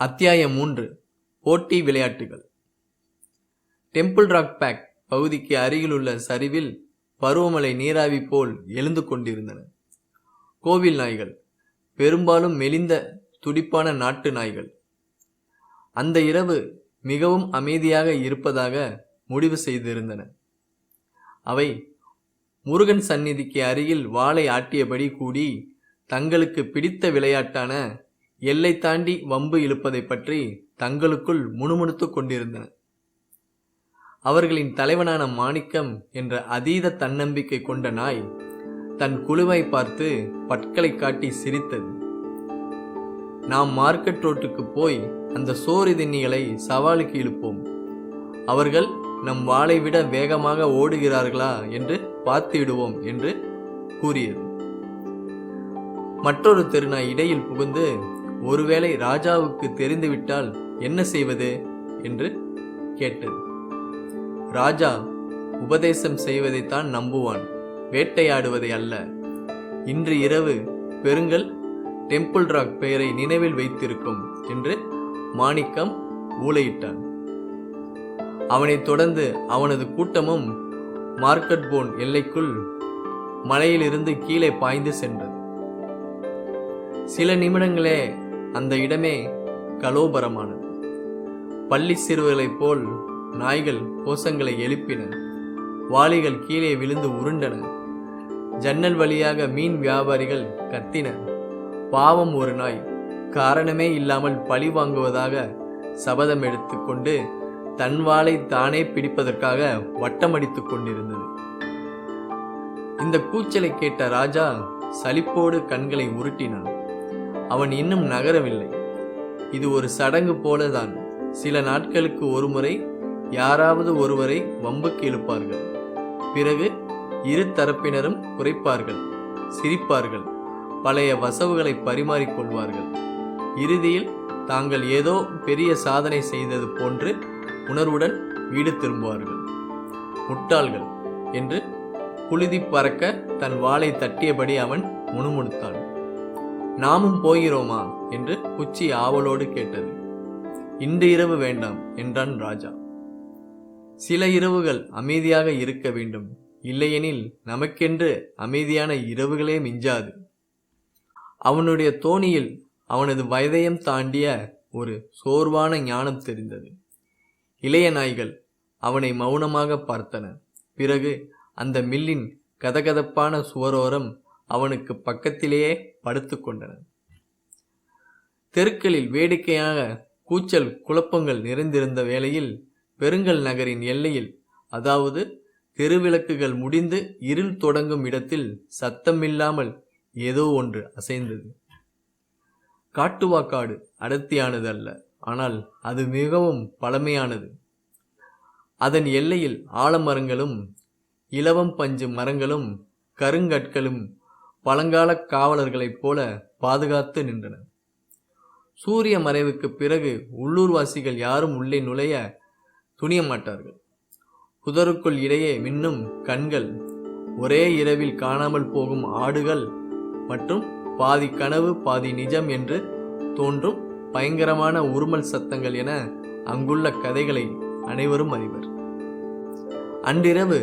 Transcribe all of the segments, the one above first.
அத்தியாயம் மூன்று. போட்டி விளையாட்டுகள். டெம்பிள் ராக் பேக் பகுதிக்கு அருகிலுள்ள சரிவில் பருவமழை நீராவி போல் எழுந்து கொண்டிருந்தன. கோவில் நாய்கள் பெரும்பாலும் மெலிந்த துடிப்பான நாட்டு நாய்கள். அந்த இரவு மிகவும் அமைதியாக இருப்பதாக முடிவு செய்திருந்தன. அவை முருகன் சந்நிதிக்கு அருகில் வாளை ஆட்டியபடி கூடி தங்களுக்கு பிடித்த விளையாட்டான எல்லை தாண்டி வம்பு இழுப்பதை பற்றி தங்களுக்குள் முணுமுணுத்துக் கொண்டிருந்தன. அவர்களின் தலைவனான மாணிக்கம் என்ற அதீத தன்னம்பிக்கை கொண்ட நாய் தன் குழுவை பார்த்து பற்களை காட்டி சிரித்தது. நாம் மார்க்கெட் ரோட்டுக்கு போய் அந்த சோறு திண்ணிகளை சவாலுக்கு இழுப்போம். அவர்கள் நம் வாளை விட வேகமாக ஓடுகிறார்களா என்று பார்த்து விடுவோம் என்று கூறியது. மற்றொரு திருநாய் இடையில் புகுந்து ஒருவேளை ராஜாவுக்கு தெரிந்துவிட்டால் என்ன செய்வது? என்று கேட்டது. ராஜா உபதேசம் செய்வதைத்தான் நம்புவான் வேட்டையாடுவதை அல்ல. இன்று இரவு பெருங்கல் டெம்பிள் ராக் பெயரை நினைவில் வைத்திருக்கும் என்று மாணிக்கம் ஊளையிட்டான். அவனைத் தொடர்ந்து அவனது கூட்டமும் மார்க்கெட் போன் எல்லைக்குள் மலையிலிருந்து கீழே பாய்ந்து சென்றது. சில நிமிடங்களே அந்த இடமே கலோபரமானது. பள்ளி சிறுவர்களைப் போல் நாய்கள் கோஷங்களை எழுப்பின. வாளிகள் கீழே விழுந்து உருண்டன. ஜன்னல் வழியாக மீன் வியாபாரிகள் கத்தின. பாவம் ஒரு நாய். காரணமே இல்லாமல் பழி வாங்குவதாக சபதம் எடுத்துக்கொண்டு தன் வாளை தானே பிடிப்பதற்காக வட்டமடித்துக் கொண்டிருந்தது. இந்த கூச்சலை கேட்ட ராஜா சலிப்போடு கண்களை உருட்டினான். அவன் இன்னும் நகரவில்லை. இது ஒரு சடங்கு போலதான். சில நாட்களுக்கு ஒருமுறை யாராவது ஒருவரை வம்புக்கு இழுப்பார்கள். பிறகு இரு தரப்பினரும் குறைப்பார்கள் சிரிப்பார்கள் பழைய வசவுகளை பரிமாறிக்கொள்வார்கள் இறுதியில் தாங்கள் ஏதோ பெரிய சாதனை செய்தது போன்று உணர்வுடன் வீடு திரும்புவார்கள். முட்டாள்கள் என்று புழுதி பறக்க தன் வாளை தட்டியபடி அவன் முணுமுணுத்தான். நாமும் போகிறோமா? என்று குச்சி ஆவலோடு கேட்டது. இன்று இரவு வேண்டாம் என்றான் ராஜா. சில இரவுகள் அமைதியாக இருக்க வேண்டும். இல்லையெனில் நமக்கென்று அமைதியான இரவுகளே மிஞ்சாது. அவனுடைய தோணியில் அவனது வயதையும் தாண்டிய ஒரு சோர்வான ஞானம் தெரிந்தது. இளைய நாய்கள் அவனை மௌனமாக பார்த்தன. பிறகு அந்த மில்லின் கதகதப்பான சுவரோரம் அவனுக்கு பக்கத்திலேயே படுத்துக்கொண்டன தெருக்களில் வேடிக்கையாக கூச்சல் குழப்பங்கள் நிறைந்திருந்த வேளையில் பெருங்கல் நகரின் எல்லையில் அதாவது தெருவிளக்குகள் முடிந்து இருள் தொடங்கும் இடத்தில் சத்தமில்லாமல் ஏதோ ஒன்று அசைந்தது. காட்டுவாக்காடு அடர்த்தியானது அல்ல ஆனால் அது மிகவும் பழமையானது. அதன் எல்லையில் ஆலமரங்களும் இலவம் பஞ்சு மரங்களும் கருங்கற்களும் பழங்கால காவலர்களைப் போல பாதுகாத்து நின்றனர். சூரிய மறைவுக்கு பிறகு உள்ளூர்வாசிகள் யாரும் உள்ளே நுழைய துணிய மாட்டார்கள் புதருக்குள் இடையே மின்னும் கண்கள் ஒரே இரவில் காணாமல் போகும் ஆடுகள் மற்றும் பாதி கனவு பாதி நிஜம் என்று தோன்றும் பயங்கரமான உருமல் சத்தங்கள் என அங்குள்ள கதைகளை அனைவரும் அறிவர். அன்றிரவு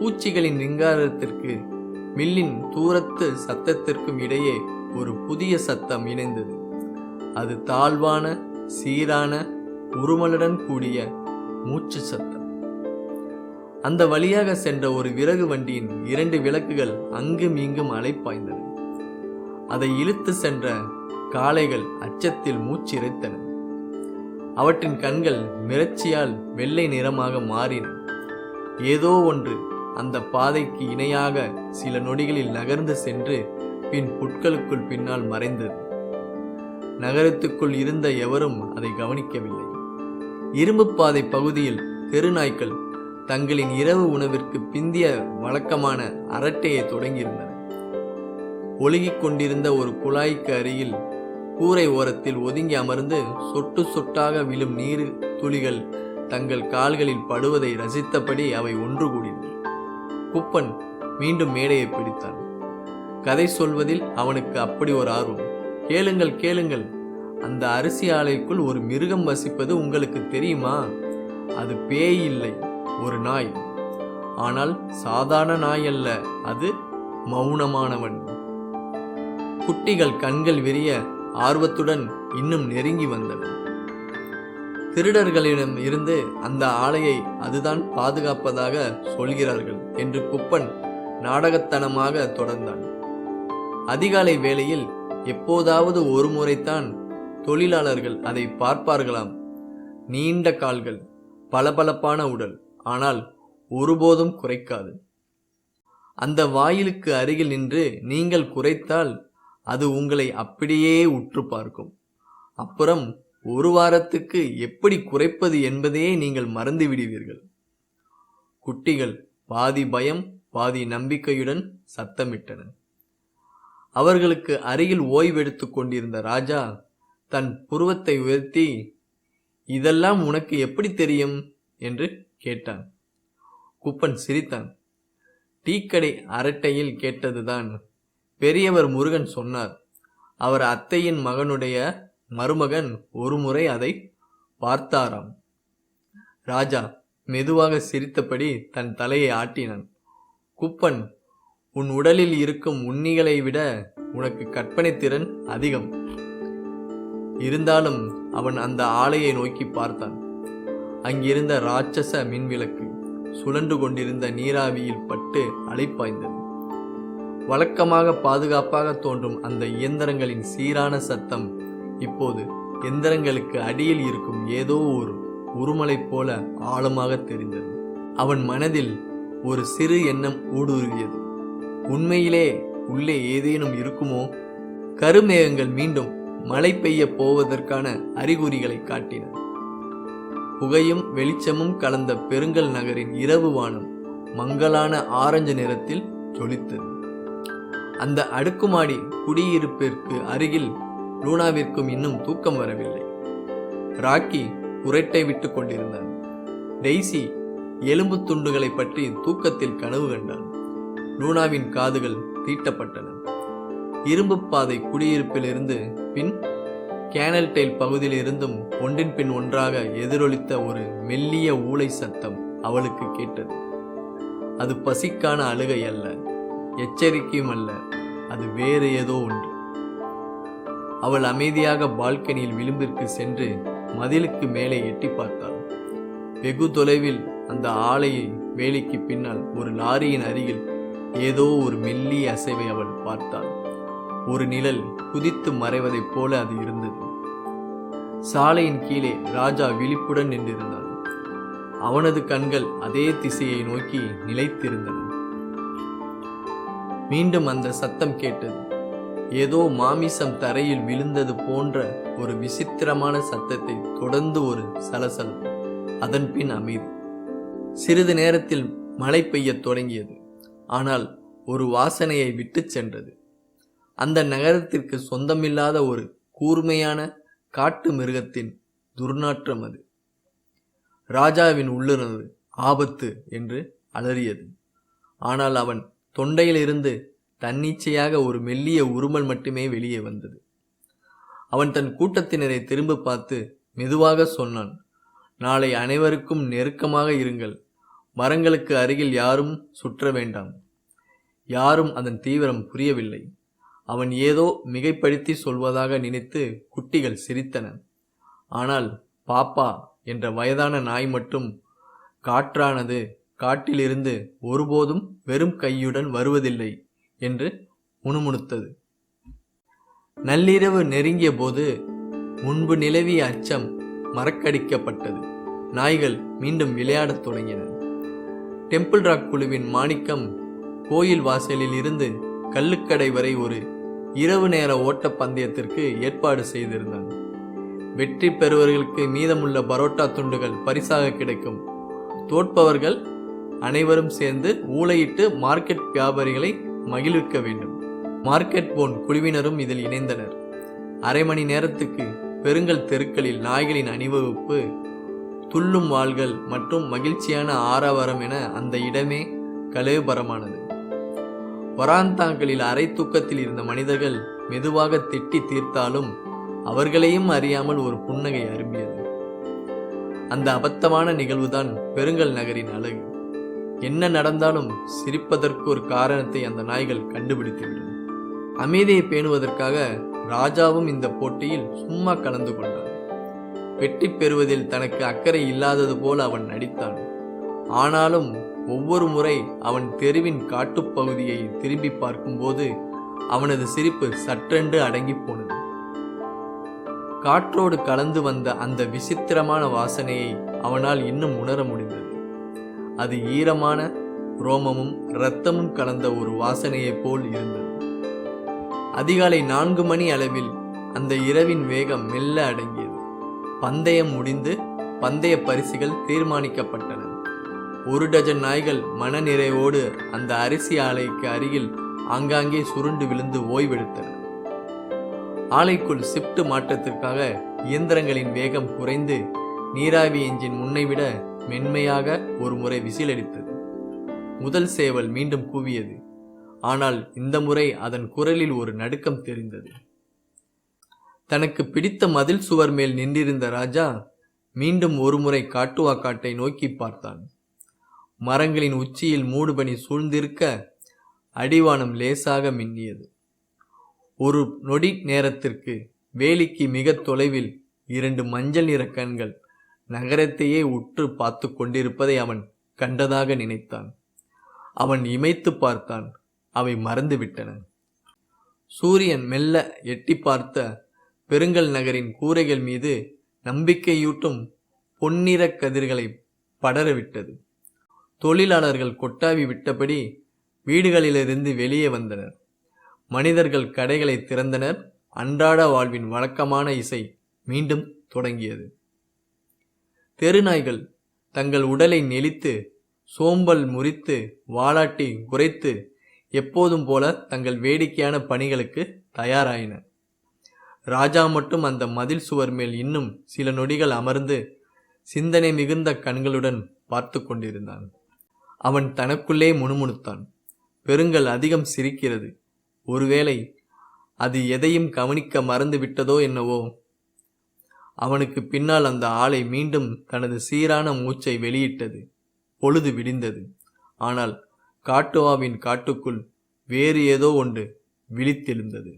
பூச்சிகளின் ரிங்காரத்திற்கு மில்லின் தூரத்து சத்தத்திற்கும் இடையே ஒரு புதிய சத்தம் இணைந்தது. அது தாழ்வான சீரான உருமலுடன் கூடிய மூச்சு சத்தம். அந்த வழியாக சென்ற ஒரு விறகு வண்டியின் இரண்டு விளக்குகள் அங்கும் இங்கும் அலைப்பாய்ந்தன. அதை இழுத்து சென்ற காளைகள் அச்சத்தில் மூச்சிறைத்தன அவற்றின் கண்கள் மிரட்சியால் வெள்ளை நிறமாக மாறின. ஏதோ ஒன்று அந்த பாதைக்கு இணையாக சில நொடிகளில் நகர்ந்து சென்று பின் புட்களுக்குள் பின்னால் மறைந்தது. நகரத்துக்குள் இருந்த எவரும் அதை கவனிக்கவில்லை. இரும்பு பாதை பகுதியில் தெருநாய்க்கள் தங்களின் இரவு உணவிற்கு பிந்திய வழக்கமான அரட்டையை தொடங்கியிருந்தன. ஒழுகிக் கொண்டிருந்த ஒரு குழாய்க்கு அருகில் கூரை ஓரத்தில் ஒதுங்கி அமர்ந்து சொட்டு சொட்டாக விழும் நீர் துளிகள் தங்கள் கால்களில் படுவதை ரசித்தபடி அவை ஒன்று கூடின. குப்பன் மீண்டும் மேடையை பிடித்தான். கதை சொல்வதில் அவனுக்கு அப்படி ஒரு ஆர்வம். கேளுங்கள் கேளுங்கள். அந்த அரிசி ஆலைக்குள் ஒரு மிருகம் வசிப்பது உங்களுக்கு தெரியுமா? அது பேய் இல்லை ஒரு நாய். ஆனால் சாதாரண நாய் அல்ல அது மௌனமானவன். குட்டிகள் கண்கள் விரிய ஆர்வத்துடன் இன்னும் நெருங்கி வந்தன. திருடர்களிடம் இருந்து அந்த ஆலையை அதுதான் பாதுகாப்பதாக சொல்கிறார்கள் என்று குப்பன் நாடகத்தனமாக தொடர்ந்தான். அதிகாலை வேளையில் எப்போதாவது ஒரு முறைத்தான் தொழிலாளர்கள் அதை பார்ப்பார்களாம். நீண்ட கால்கள் பளபளப்பான உடல் ஆனால் ஒருபோதும் குறைக்காது. அந்த வாயிலுக்கு அருகில் நின்று நீங்கள் குறைத்தால் அது உங்களை அப்படியே உற்று பார்க்கும். அப்புறம் ஒரு வாரத்துக்கு எப்படி குறைப்பது என்பதையே நீங்கள் மறந்து விடுவீர்கள். குட்டிகள் பாதி பயம் பாதி நம்பிக்கையுடன் சத்தமிட்டன. அவர்களுக்கு அருகில் ஓய்வெடுத்துக் கொண்டிருந்த ராஜா தன் புருவத்தை உயர்த்தி இதெல்லாம் உனக்கு எப்படி தெரியும்? என்று கேட்டான். குப்பன் சிரித்தான். டீக்கடை அரட்டையில் கேட்டதுதான் பெரியவர் முருகன் சொன்னார். அவர் அத்தையின் மகனுடைய மருமகன் ஒருமுறை அதை பார்த்தாராம். ராஜா மெதுவாக சிரித்தபடி தன் தலையை ஆட்டினான். குப்பன் உன் உடலில் இருக்கும் உண்ணிகளை விட உனக்கு கற்பனை திறன் அதிகம். இருந்தாலும் அவன் அந்த ஆலையை நோக்கி பார்த்தான். அங்கிருந்த ராட்சச மின்விளக்கு சுழன்று கொண்டிருந்த நீராவியில் பட்டு அலைப்பாய்ந்தது. வழக்கமாக பாதுகாப்பாக தோன்றும் அந்த இயந்திரங்களின் சீரான சத்தம் இப்போது எந்திரங்களுக்கு அடியில் இருக்கும் ஏதோ ஒரு உருமலை போல ஆழமாக தெரிந்தது. அவன் மனதில் ஒரு சிறு எண்ணம் ஊடுருவியது. உண்மையிலே உள்ளே ஏதேனும் இருக்குமோ? கருமேகங்கள் மீண்டும் மழை பெய்ய போவதற்கான அறிகுறிகளை காட்டின. புகையும் வெளிச்சமும் கலந்த பெருங்கல் நகரின் இரவு வானம் மங்கலான ஆரஞ்சு நிறத்தில் ஜொலித்தது. அந்த அடுக்குமாடி குடியிருப்பிற்கு அருகில் லூனாவிற்கும் இன்னும் தூக்கம் வரவில்லை. ராக்கி உரட்டை விட்டு கொண்டிருந்தான். டெய்சி எலும்பு துண்டுகளை பற்றி தூக்கத்தில் கனவு கண்டான். லூனாவின் காதுகள் தீட்டப்பட்டன. இரும்பு பாதை குடியிருப்பிலிருந்து பின் கேனல் டைல் பகுதியிலிருந்தும் ஒன்றின் பின் ஒன்றாக எதிரொலித்த ஒரு மெல்லிய ஊளை சத்தம் அவளுக்கு கேட்டது. அது பசிக்கான அழுகை அல்ல எச்சரிக்கையும் அல்ல அது வேறு ஏதோ ஒன்று. அவள் அமைதியாக பால்கனியில் விளிம்பிற்கு சென்று மதிலுக்கு மேலே எட்டி பார்த்தாள். வெகு தொலைவில் அந்த ஆலையை வேலைக்கு பின்னால் ஒரு லாரியின் அருகில் ஏதோ ஒரு மெல்லிய அசைவை அவள் பார்த்தாள். ஒரு நிழல் குதித்து மறைவதைப் போல அது இருந்தது. சாலையின் கீழே ராஜா விழிப்புடன் நின்றிருந்தான் அவனது கண்கள் அதே திசையை நோக்கி நிலைத்திருந்தன. மீண்டும் அந்த சத்தம் கேட்டது. ஏதோ மாமிசம் தரையில் விழுந்தது போன்ற ஒரு விசித்திரமான சத்தத்தை தொடர்ந்து ஒரு சலசலப்பு அதன் பின் அமைதி. சிறிது நேரத்தில் மழை பெய்யத் தொடங்கியது. ஆனால் ஒரு வாசனையை விட்டுச் சென்றது. அந்த நகரத்திற்கு சொந்தமில்லாத ஒரு கூர்மையான காட்டு மிருகத்தின் துர்நாற்றம் அது. ராஜாவின் உள்ளுணர்வு ஆபத்து என்று அலறியது. ஆனால் அவன் தொண்டையிலிருந்து தன்னிச்சையாக ஒரு மெல்லிய உருமல் மட்டுமே வெளியே வந்தது. அவன் தன் கூட்டத்தினரை திரும்ப பார்த்து மெதுவாக சொன்னான் நாளை அனைவருக்கும் நெருக்கமாக இருங்கள். மரங்களுக்கு அருகில் யாரும் சுற்ற வேண்டாம். யாரும் அதன் தீவிரம் புரியவில்லை. அவன் ஏதோ மிகைப்படுத்தி சொல்வதாக நினைத்து குட்டிகள் சிரித்தன. ஆனால் பாப்பா என்ற வயதான நாய் மட்டும் காற்றானது காட்டிலிருந்து ஒருபோதும் வெறும் கையுடன் வருவதில்லை. என்று முணுமுணுத்தது நள்ளிரவு நெருங்கிய போது முன்பு நிலவிய அச்சம் மறக்கடிக்கப்பட்டது. நாய்கள் மீண்டும் விளையாடத் தொடங்கின. டெம்பிள் ராக் குழுவின் மாணிக்கம் கோயில் வாசலில் இருந்து கல்லுக்கடை வரை ஒரு இரவு நேர ஓட்டப் பந்தயத்திற்கு ஏற்பாடு செய்திருந்தான் வெற்றி பெறுவர்களுக்கு மீதமுள்ள பரோட்டா துண்டுகள் பரிசாக கிடைக்கும். தோற்பவர்கள் அனைவரும் சேர்ந்து ஊளையிட்டு மார்க்கெட் வியாபாரிகளை மகிழ்விக்க வேண்டும். மார்க்கெட் போன் குழுவினரும் இதில் இணைந்தனர். அரை மணி நேரத்துக்கு பெருங்கல் தெருக்களில் நாய்களின் அணிவகுப்பு துள்ளும் வாள்கள் மற்றும் மகிழ்ச்சியான ஆரவாரம் என அந்த இடமே கலேபரமானது. வராந்தாங்களில் அரை தூக்கத்தில் இருந்த மனிதர்கள் மெதுவாக திட்டி தீர்த்தாலும் அவர்களையும் அறியாமல் ஒரு புன்னகை அரும்பியது. அந்த அபத்தமான நிகழ்வுதான் பெருங்கல் நகரின் அழகு. என்ன நடந்தாலும் சிரிப்பதற்கு ஒரு காரணத்தை அந்த நாய்கள் கண்டுபிடித்துவிடும். அமைதியை பேணுவதற்காக ராஜாவும் இந்த போட்டியில் சும்மா கலந்து கொண்டான். வெற்றி பெறுவதில் தனக்கு அக்கறை இல்லாதது போல அவன் நடித்தான். ஆனாலும் ஒவ்வொரு முறை அவன் தெருவின் காட்டுப்பகுதியை திரும்பி பார்க்கும்போது அவனது சிரிப்பு சற்றென்று அடங்கிப் போனது. காற்றோடு கலந்து வந்த அந்த விசித்திரமான வாசனையை அவனால் இன்னும் உணர முடிந்தது. அது ஈரமான ரோமமும் இரத்தமும் கலந்த ஒரு வாசனையைப் போல் இருந்தது. அதிகாலை நான்கு மணி அளவில் அந்த இரவின் வேகம் மெல்ல அடங்கியது. பந்தயம் முடிந்து பந்தய பரிசுகள் தீர்மானிக்கப்பட்டன. ஒரு டஜன் நாய்கள் மனநிறைவோடு அந்த அரிசி ஆலைக்கு அருகில் ஆங்காங்கே சுருண்டு விழுந்து ஓய்வெடுத்தன. ஆலைக்குள் ஷிப்ட் மாற்றத்திற்காக இயந்திரங்களின் வேகம் குறைந்து நீராவி எஞ்சின் முன்னைவிட மென்மையாக ஒரு முறை விசிலடித்தது. முதல் சேவல் மீண்டும் கூவியது. ஆனால் இந்த முறை அதன் குரலில் ஒரு நடுக்கம் தெரிந்தது. தனக்கு பிடித்த மதில் சுவர் மேல் நின்றிருந்த ராஜா மீண்டும் ஒருமுறை காட்டுவாக்காட்டை நோக்கி பார்த்தான். மரங்களின் உச்சியில் மூடுபனி சூழ்ந்திருக்க அடிவானம் லேசாக மின்னியது. ஒரு நொடி நேரத்திற்கு வேலிக்கு மிக தொலைவில் இரண்டு மஞ்சள் நிற கண்கள் நகரத்தையே உற்று பார்த்து கொண்டிருப்பதை அவன் கண்டதாக நினைத்தான். அவன் இமைத்து பார்த்தான். அவை மறந்துவிட்டன. சூரியன் மெல்ல எட்டி பார்த்த பெருங்கல் நகரின் கூரைகள் மீது நம்பிக்கையூட்டும் பொன்னிற கதிர்களை படரவிட்டது. தொழிலாளர்கள் கொட்டாவி விட்டபடி வீடுகளிலிருந்து வெளியே வந்தனர். மனிதர்கள் கடைகளை திறந்தனர். அன்றாட வாழ்வின் வழக்கமான இசை மீண்டும் தொடங்கியது. தெருநாய்கள் தங்கள் உடலை நெளித்து சோம்பல் முறித்து வாலாட்டி குறைத்து எப்போதும் போல தங்கள் வேடிக்கையான பணிகளுக்கு தயாராயின. ராஜா மட்டும் அந்த மதில் சுவர் மேல் இன்னும் சில நொடிகள் அமர்ந்து சிந்தனை மிகுந்த கண்களுடன் பார்த்து கொண்டிருந்தான். அவன் தனக்குள்ளே முணுமுணுத்தான். பெருங்கல் அதிகம் சிரிக்கிறது. ஒருவேளை அது எதையும் கவனிக்க மறந்து விட்டதோ என்னவோ அவனுக்கு பின்னால் அந்த ஆலை மீண்டும் தனது சீரான மூச்சை வெளியிட்டது. பொழுது விடிந்தது. ஆனால் காட்டுவாவின் காட்டுக்குள் வேறு ஏதோ ஒன்று விழித்தெழுந்தது.